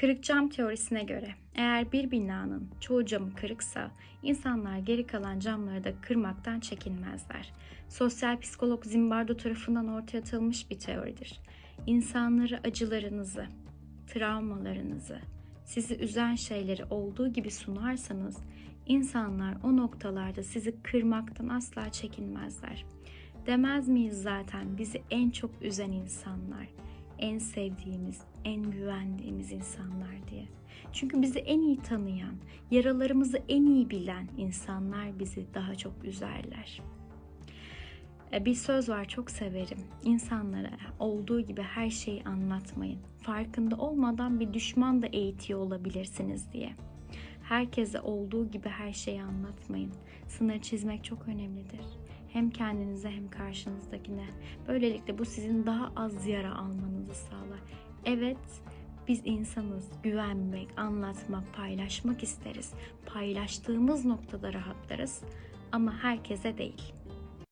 Kırık cam teorisine göre eğer bir binanın çoğu camı kırıksa insanlar geri kalan camları da kırmaktan çekinmezler. Sosyal psikolog Zimbardo tarafından ortaya atılmış bir teoridir. İnsanları acılarınızı, travmalarınızı, sizi üzen şeyleri olduğu gibi sunarsanız insanlar o noktalarda sizi kırmaktan asla çekinmezler. Demez miyiz zaten bizi en çok üzen insanlar, en sevdiğimiz, en güvendiğimiz insanlar diye. Çünkü bizi en iyi tanıyan, yaralarımızı en iyi bilen insanlar bizi daha çok üzerler. E, Bir söz var çok severim. İnsanlara olduğu gibi her şeyi anlatmayın. Farkında olmadan bir düşman da eğitiyor olabilirsiniz diye. Herkese olduğu gibi her şeyi anlatmayın. Sınır çizmek çok önemlidir. Hem kendinize hem karşınızdakine. Böylelikle bu sizin daha az yara almanızı sağlar. Evet, biz insanız. Güvenmek, anlatmak, paylaşmak isteriz. Paylaştığımız noktada rahatlarız ama herkese değil.